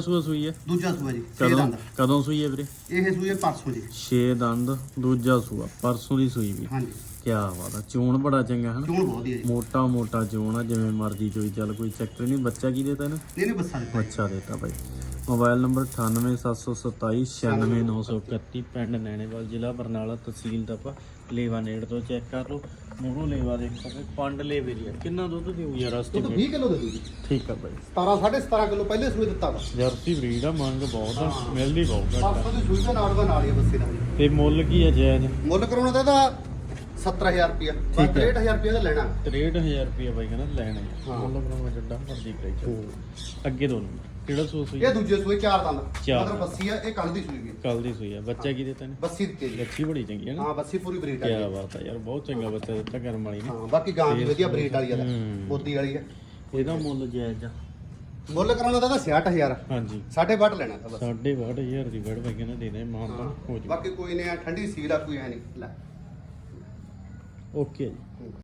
ਸੂਆ ਸੂਈ ਹੈ? ਦੂਜਾ ਸੂਆ ਜੀ ਛੇ ਕਦੋਂ ਦੰਦ। ਕਦੋਂ ਸੂਈ ਹੈ ਵੀਰੇ? ਇਹ ਸੂਏ ਪਰਸੋਂ ਜੀ। 6 ਦੰਦ ਦੂਜਾ ਸੂਆ ਪਰਸੋਂ ਦੀ ਸੂਈ ਵੀ। ਹਾਂਜੀ। ਕੀ ਬਾਤ ਆ ਚੋਣ ਬੜਾ ਚੰਗਾ ਹਨ ਚੋਣ ਬਹੁਤ ਹੀ ਹੈ ਜੀ। ਮੋਟਾ ਮੋਟਾ ਚੋਣ ਆ ਜਿਵੇਂ ਮਰਜ਼ੀ ਚੋਈ ਚੱਲ ਕੋਈ ਚੱਕਰ ਨਹੀਂ। ਬੱਚਾ ਕੀ ਦੇਤਾ ਇਹਨੂੰ? ਨਹੀਂ ਨਹੀਂ ਬੱਸਾਂ ਦਿੱਤਾ ਜੀ। ਅੱਛਾ ਦੇਤਾ ਬਾਈ। ਮੋਬਾਈਲ ਨੰਬਰ 9877296931 ਪਿੰਡ ਨੈਣੇਵਾਲ ਜ਼ਿਲ੍ਹਾ ਬਰਨਾਲਾ ਤਹਿਸੀਲ ਤਪਾ ਲੇਵਾ ਨੇੜ ਤੋਂ ਚੈੱਕ ਕਰ ਲਓ। ਮੂਹਰੋਂ ਲੇਵਾ ਦੇਖੋ ਕਿ ਪੰਡ ਲੇਵੇ ਦੀ ਆ। ਕਿੰਨਾ ਦੁੱਧ ਦੇਊ ਯਾਰ ਦੁੱਧ ਐਸਟੀਮੇਟ 20 ਕਿਲੋ ਦੇ ਦੂਗੀ ਠੀਕ ਆ ਬਾਈ। 17 17.5 ਕਿਲੋ ਪਹਿਲੇ ਸੂਏ ਦਿੱਤਾ ਵਾ। ਜਰਸੀ ਬਰੀਡ ਆ ਮੰਗ ਬਹੁਤ ਆ ਮਿਲਦੀ ਬਹੁਤ ਘੱਟ ਆ। ਪਰਸੋਂ ਦੀ ਸੂਈ ਦਾ ਨਾਲ ਦਾ ਨਾਲ ਹੀ ਆ ਬੱਸੇ ਦਾ। ਤੇ ਮੁੱਲ ਕੀ ਹੈ ਜਾਇਜ਼ ਮੁੱਲ ਕਰਾਉਣਾ ਤਾਂ ਇਹਦਾ 70000 ਰੁਪਇਆ। ਠੀਕ ਹੈ। 63000 ਰੁਪਇਆ ਦਾ ਲੈਣਾ। 63000 ਰੁਪਏ ਬਾਈ ਕਹਿੰਦਾ ਲੈਣਾ ਹੈ ਹਾਂ। ਮੁੱਲ ਬਣਾਉਣਾ ਜੱਡਾ ਮਰਜ਼ੀ ਕਰਾਈ ਚੱਲ ਅੱਗੇ ਦੋ ਨੰਬਰ। ਕਿਹੜਾ ਸੂਸ ਹੋਈ ਇਹ ਦੂਜੇ ਸੂਏ ਚਾਰ ਦੰਦ। ਚਾਰ। ਮਤਲਬ ਬੱਸੀ ਆ ਇਹ ਕੱਲ ਦੀ ਸੂਈ ਵੀ ਕੱਲ ਦੀ ਸੂਈ ਆ। ਬੱਚਾ ਕੀ ਦਿੱਤਾ ਨੇ ਬੱਸੀ ਦਿੱਤੀ ਜੀ। ਬੱਚੀ ਬੜੀ ਚੰਗੀ ਹੈ ਨਾ। ਹਾਂ ਬੱਸੀ ਪੂਰੀ ਬਰੀਡ ਕੀ ਆ। ਬਾਤ ਆ ਯਾਰ ਬਹੁਤ ਚੰਗਾ ਬੱਚਾ ਦਿੱਤਾ ਕਰਮ ਵਾਲੀ ਨੇ। ਹਾਂ ਬਾਕੀ ਗਾਂ ਵੀ ਵਧੀਆ ਬਰੀਡ ਵਾਲੀ ਆ ਹੂੰ। ਮੋਦੀ ਵਾਲੀ ਆ। ਇਹਦਾ ਮੁੱਲ ਜਾਇਜ਼ ਆ। ਮੁੱਲ ਕਰਾਉਣਾ ਤਾਂ ਇਹਦਾ 66000 ਹਾਂਜੀ। ਸਾਢੇ ਵੱਟ ਲੈਣਾ ਤਾਂ ਬਸ। ਸਾਢੇ 62000 ਦੀ ਵੜ ਬਾਈ ਕਹਿੰਦਾ ਦੇਣਾ ਮਾਨਤਾ ਹੋ। ਜੂ ਬਾਕੀ ਕੋਈ ਨਹੀਂ ਆ ਠੰਡੀ ਸੀਲ ਆ ਕੋਈ ਐ ਨਹੀਂ। ਲੈ। ਓਕੇ ਜੀ